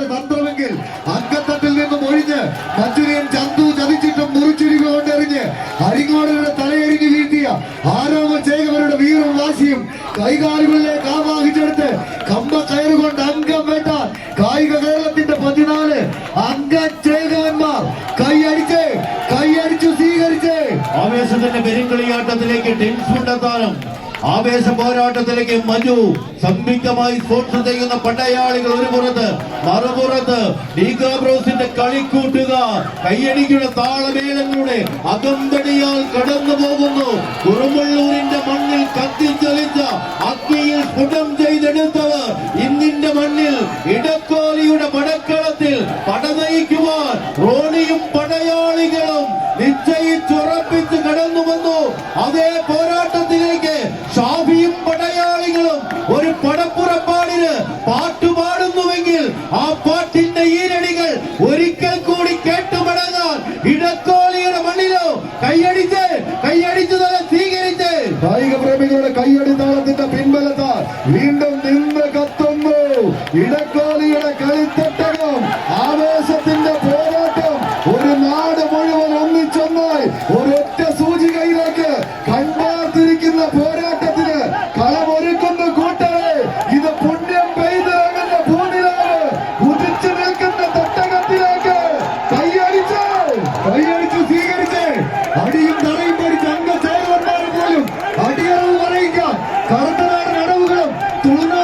പടയാളികളുടെ തന്ത്രമെങ്കിൽ അങ്കത്തട്ടിൽ നിന്നും ഒഴിഞ്ഞ് മഞ്ചുരിയൻ ചന്തു ചതിച്ചിട്ടും മുറിച്ചുരുക കൊണ്ടെറിഞ്ഞ് അരിങ്ങോടരുടെ തലയെറിഞ്ഞ് വീഴ്ത്തിയ ആരോമ ചേകവരുടെ വീറും വാശിയും കൈകാലുകളിലേക്ക് ആവാഹിച്ചെടുത്ത് കമ്പ കയറുകൊണ്ട് അംഗം വേട്ട കായിക കേരളത്തിന്റെ പതിനാല് അംഗ ചേകവന്മാർ കൈയടിച്ച് കൈയടിച്ചു സ്വീകരിച്ച്. ആവേശത്തിന്റെ പെരുങ്കളിയാട്ടത്തിലേക്ക് ടെൻസ് കൊണ്ടെത്താനും ആവേശ പോരാട്ടത്തിലേക്ക് മഞ്ജു സംയുക്തമായി സ്പോൺസർ ചെയ്യുന്ന പടയാളികൾ ഒരു പുറത്ത് മറുപുറത്ത് ഡീഗാബ്രോസിന്റെ കളിക്കൂട്ടുകാർ കയ്യടിക്കുന്ന താളമേളങ്ങളുടെ അകമ്പടിയാൽ കടന്നു പോകുന്നു. കുറുമള്ളൂരിന്റെ മണ്ണിൽ കത്തിച്ചൊലിച്ച അഗ്നിയിൽ സ്ഫുടം ചെയ്തെടുത്തവർ ഇന്നിന്റെ മണ്ണിൽ ഇടക്കോലിയുടെ പടക്കളത്തിൽ പടനയിക്കുവാൻ റോണിയും പടയാളികളും നിശ്ചയിച്ചുറപ്പിച്ച് കടന്നു വന്നു. അതേ പടയാളികളും ഒരു പടപ്പുറപ്പാടിന് പാട്ടുപാടുന്നുവെങ്കിൽ ആ പാട്ടിന്റെ ഈരടികൾ ഒരിക്കൽ കൂടി കേട്ടുപെടാതാൽ ഇടക്കോളിയുടെ മണ്ണിലോ കൈയടിച്ച് കൈയടിച്ചു തന്നെ സ്വീകരിച്ച്. കായിക പ്രേമികളുടെ കൈയടിത്താളത്തിന്റെ പിൻബലത്താൽ വീണ്ടും നിന്ന് കത്തുന്നു. ഇടക്കോളിയുടെ കളിത്തട്ടകം ആവേശത്തിന്റെ പോരാട്ടം ഒരു നാട് മുഴുവൻ ഒന്നിച്ചൊന്നായി. ഒരൊറ്റ സൂചികയിലേക്ക് കണ്ടാത്തിരിക്കുന്ന പോരാട്ടം கருத்தநாடு நடவுகளும் துளுநாடு